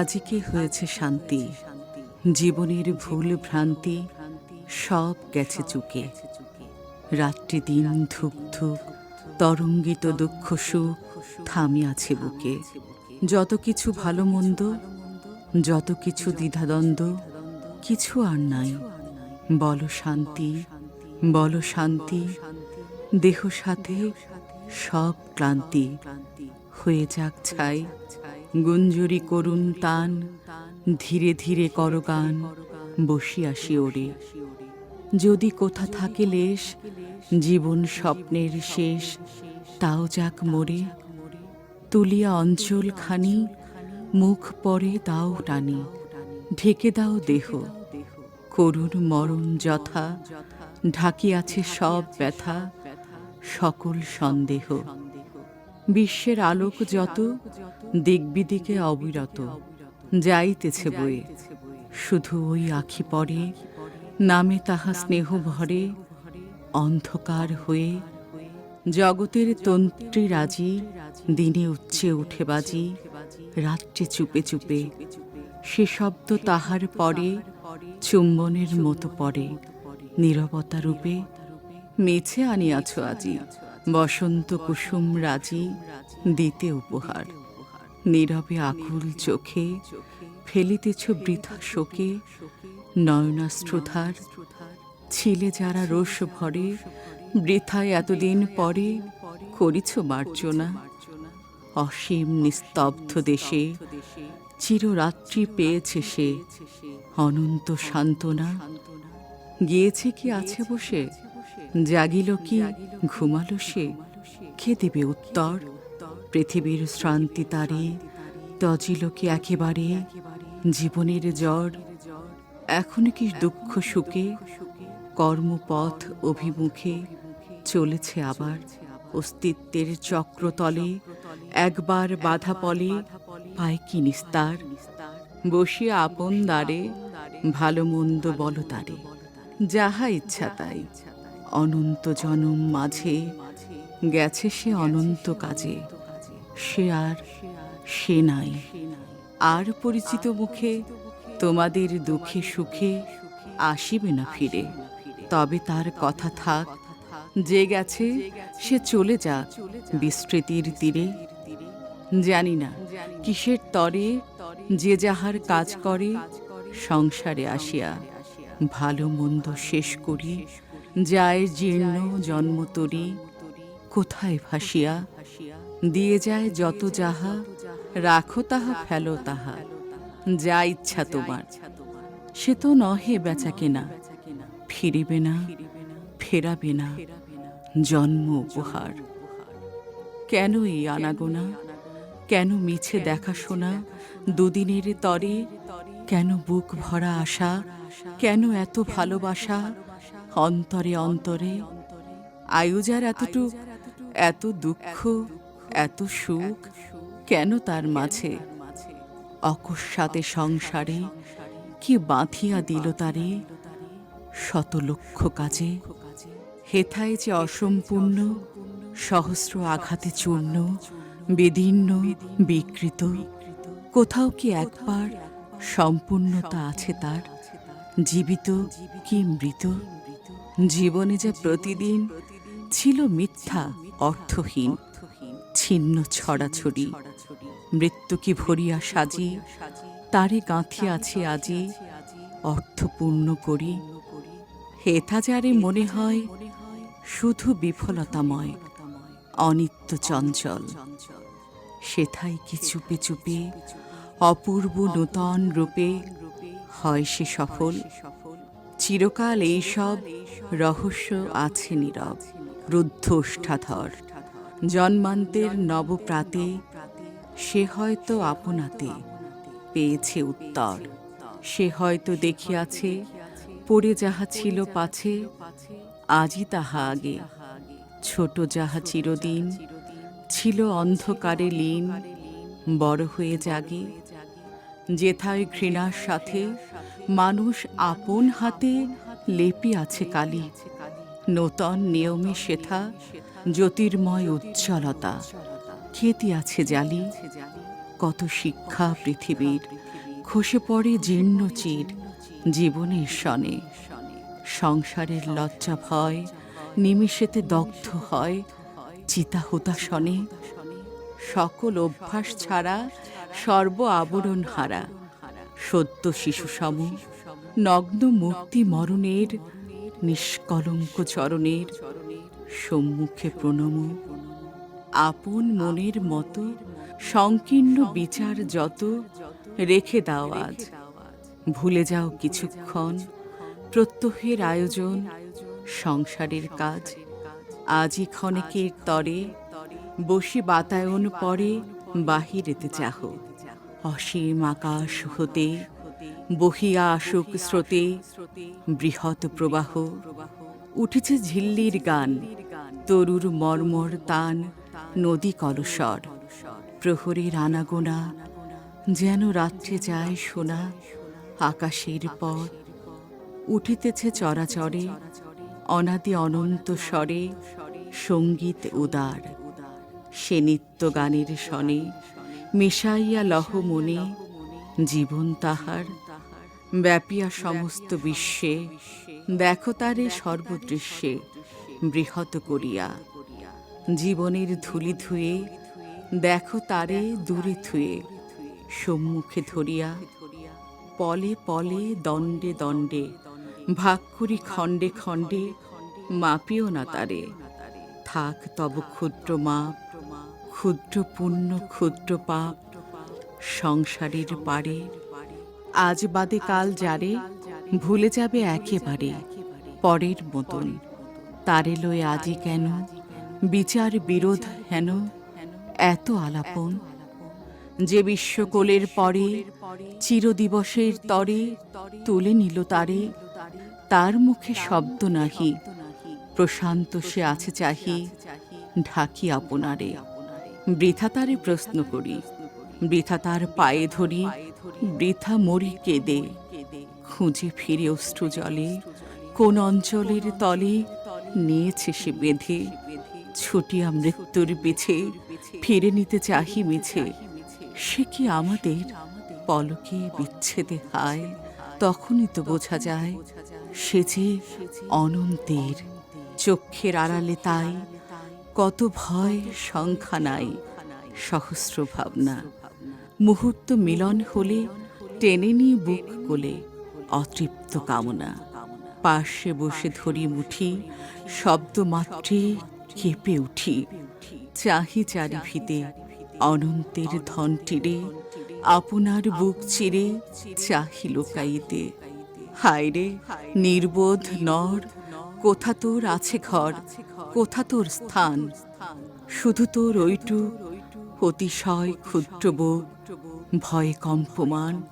আজকে হয়েছে শান্তি। জীবনের ভুল ভ্রান্তি সব গেছে চুকে। রাত্রি দিন ধুক ধুক, তরঙ্গিত দুঃখ সুখ থামি আছে বুকে। যত কিছু ভালো মন্দ, যত কিছু দ্বিধাদ্বন্দ্ব, কিছু আর নাই। বল শান্তি বল শান্তি, দেহ সাথে সব ক্লান্তি। হয়ে যাক ছাই গুঞ্জরি করুন তান, ধীরে ধীরে করগান বসিয়াসি ওরে। যদি কোথা থাকে লেশ, জীবন স্বপ্নের শেষ, তাও যাক মোরে। তুলিয়া অঞ্চল খানি, মুখ পরে দাও টানি, ঢেকে দাও দেহ, করুণ মরণ যথা, ঢাকিয়াছে সব ব্যথা, সকল সন্দেহ। বিশ্বের আলোক যত, দিকবিদিকে অবিরত। যাইতেছে বয়ে। শুধু ওই আখি পরে নামে তাহা স্নেহ ভরে, অন্ধকার হয়ে, জগতের তন্ত্রী রাজি, দিনে উচ্চে উঠে বাজি, রাত্রে চুপে চুপে, সে শব্দ তাহার পরে, চুম্বনের মতো পড়ে, নীরবতা রূপে মেছে আনিয়াছ আজি। বসন্ত কুসুম রাজি দিতে উপহার। নীরবে আকুল চোখে ফেলিতেছ বৃথা শোকে নয়নাশ্রুধার ছিলে যারা রোষ ভরে, বৃথায় এতদিন পরে করিছ মার্জনা। অসীম নিস্তব্ধ দেশে চিররাত্রি পেয়েছে সে। অনন্ত সান্ত্বনা। গিয়েছে কি আছে বসে জাগিল কি, ঘুমালো সে, কে দেবে উত্তর? পৃথিবীর শ্রান্তি তারে তজিল কি একেবারে? জীবনের জ্বর, এখন কি দুঃখ সুখে? কর্মপথ অভিমুখে চলেছে আবার অস্তিত্বের চক্রতলে, একবার বাধা পলে, পায় কি নিস্তার? বসিয়া আপন দ্বারে, ভালো মন্দ বল তারে, যাহা ইচ্ছা তাই। অনন্ত জনম মাঝে গেছে সে অনন্ত কাজে। সে আর সে নাই। আর পরিচিত মুখে তোমাদের দুঃখে সুখে আসিবে না ফিরে। তবে তার কথা থাক, যে গেছে সে চলে যাক বিস্তৃতির তীরে। জানি না কিসের তরে যে যাহার কাজ করে, সংসারে আসিয়া ভালো মন্দ শেষ করি। যায় জীর্ণ জন্মতরি কোথায় ভাসিয়া? দিয়ে যায় যত যাহা, রাখো তাহা, ফেলো তাহা, যা ইচ্ছা তোমার। সে তো নহে বেচা কেনা, ফিরিবে না, ফেরাবে না, জন্ম উপহার। কেন এই আনাগোনা? কেন মিছে দেখাশোনা? দুদিনের তরে কেন বুক ভরা আশা? কেন এত ভালোবাসা? অন্তরে অন্তরে। আয়ুজার এতটুক এত দুঃখ, এত সুখ কেন তার মাঝে? অকস্মাতে সংসারে কি বাঁধিয়া দিল তারে? শত লক্ষ কাজে। হেথায় যে অসম্পূর্ণ, সহস্র আঘাতে চূর্ণ, বিদীর্ণ, বিকৃত, কোথাও কি একবার সম্পূর্ণতা আছে তার? জীবিত কি মৃত? জীবনে যা প্রতিদিন ছিল মিথ্যা, অর্থহীন, ছিন্ন ছড়াছড়ি। মৃত্যু কি ভরিয়া সাজি, তারে গাঁথি আছে আজি, অর্থপূর্ণ করি। হেথা যারে মনে হয় শুধু বিফলতাময়, অনিত্য চঞ্চল। সেথায় কি চুপে চুপে, অপূর্ব নূতন রূপে হয় সে সফল? চিরকাল এইসব রহস্য আছে নীরব রুদ্ধ ওষ্ঠাধর জন্মান্তের নবপ্রাতে সে হয়তো আপনাতে পেয়েছে উত্তর। সে হয়তো দেখিয়াছে, পড়ে যাহা ছিল পাছে, আজই তাহা আগে। ছোট যাহা চিরদিন ছিল অন্ধকারে লীন, বড় হয়ে জাগে। যেথায় ঘৃণার সাথে মানুষ আপন হাতে লেপি আছে কালি। নূতন নিয়মে শেথা, জ্যোতির্ময় উজ্জ্বলতা। খেতি আছে জালি। কত শিক্ষা পৃথিবীর। খসে পড়ে জীর্ণ চির। জীবনের সনে। সংসারের লজ্জা ভয়, নিমিষেতে দগ্ধ হয়, চিতা হুতাসনে সকল অভ্যাস ছাড়া সর্ব আবরণ হারা। সদ্য শিশু সম নগ্ন মূর্তি মরণের নিষ্কলঙ্ক চরণের সম্মুখে প্রণম। আপন মনের মতো সংকীর্ণ বিচার যত রেখে দাও আজ। ভুলে যাও কিছুক্ষণ প্রত্যহের আয়োজন, সংসারের কাজ। আজই ক্ষণেকের তরে বসে বাতায়ন পরে বাহিরেতে চাহ। অসীম আকাশ হতে বহিয়া আসুক স্রোতে, বৃহৎ প্রবাহ। উঠেছে ঝিল্লির গান, তরুর মর্মর তান, নদী কলসর। প্রহরের আনাগোনা, যেন রাত্রে যায় শোনা আকাশের পর উঠিতেছে চরাচরে, অনাদি অনন্ত স্বরে, সংগীত উদার। সে নিত্য গানের সনে মিশাইয়া লহ মনে, জীবন তাহার, ব্যাপিয়া সমস্ত বিশ্বে, দেখো তারে সর্বদৃশ্যে বৃহৎ করিয়া। জীবনের ধুলি ধুয়ে, দেখো তারে দূরে থুয়ে, সম্মুখে ধরিয়া, পলে পলে, দণ্ডে দণ্ডে, ভাগ করি খণ্ডে খণ্ডে, মাপিও না তারে। থাক তব ক্ষুদ্র মাপ ক্ষুদ্র পুণ্য, ক্ষুদ্র পাপ সংসারের পারে। আজ বাদে কাল যারে, ভুলে যাবে একেবারে পরের মতন। তারে লয়ে আজি কেন? বিচার বিরোধ হেন? এত আলাপন। যে বিশ্বকোলের পরে, চিরদিবসের তরে তুলে নিল তারে, তার মুখে শব্দ নাহি। প্রশান্ত সে আছে চাহি, ঢাকি আপনারে। বৃথা তারে প্রশ্ন করি। বৃথা তার পায়ে ধরি, বৃথা মরি কেঁদে। খুঁজে ফিরে অশ্রু জলে, কোন অঞ্চলের তলে নিয়েছে সে বেঁধে। ছুটিয়া মৃত্যুর পিছে ফিরে নিতে চাহি মিছে, সে কি আমাদের পলকে বিচ্ছেদে হায়? তখনই তো বোঝা যায়, সে যে অনন্তের চক্ষের আড়ালে তাই কত ভয় সংখ্যা নাই, সহস্র ভাবনা। মুহূর্ত মিলন হলে, টেনে নিয়ে বুক কোলে, অতৃপ্ত কামনা। পাশে বসে ধরি মুঠি, শব্দ মাত্রে কেঁপে উঠি। চাহি চারি ভিতে অনন্তের ধনটিরে আপনার বুক চিরে, চাহি লোকাইতে। হায় রে নির্বোধ নর কোথা তোর আছে ঘর? কোথা তোর স্থান? শুধু তোর ওইটু অতিশয় ক্ষুদ্র ভয়ে কম্পমান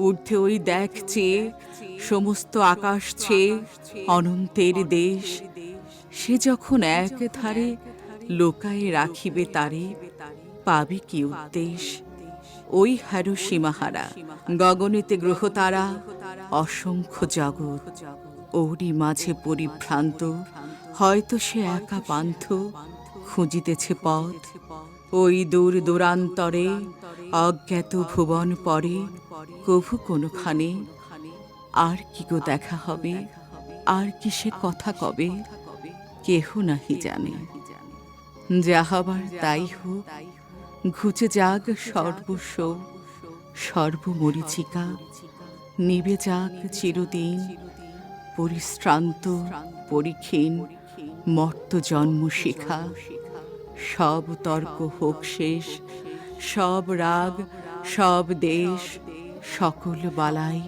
ঊর্ধ্বে ওই দেখ চেয়ে, সমস্ত আকাশ ছেয়ে অনন্তের দেশ। সে যখন এক ধারে লোকায়ে রাখিবে তারে, পাবি কি উদ্দেশ? ওই হারু সীমাহারা গগনেতে গ্রহতারা অসংখ্য জগৎ। ওরই মাঝে পরিভ্রান্ত, হয়তো সে একা পান্থ, খুঁজিতেছে পথ। ওই দূর দূরান্তরে, অজ্ঞাত ভুবন পরে, কভু কোনোখানে, আর কি গো দেখা হবে, আর কি সে কথা কবে, কেহ নাহি জানে। যাহাবার তাই হোক, ঘুচে যাক সর্বস্ব, সর্বমরিচিকা, নিবে যাক চিরদিন পরিশ্রান্ত পরিক্ষীণ মর্ত জন্ম শিখা। সব তর্ক হোক শেষ, সব রাগ, সব দেশ, সকল বালাই।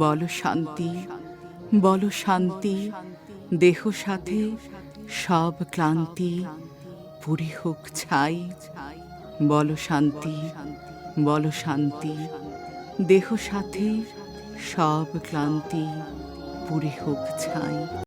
বল শান্তি বল শান্তি, দেহ সাথে সব ক্লান্তি, পুরি হোক ছাই। বল শান্তি বল শান্তি, দেহ সাথে সব ক্লান্তি। পুরি হোক ছাই।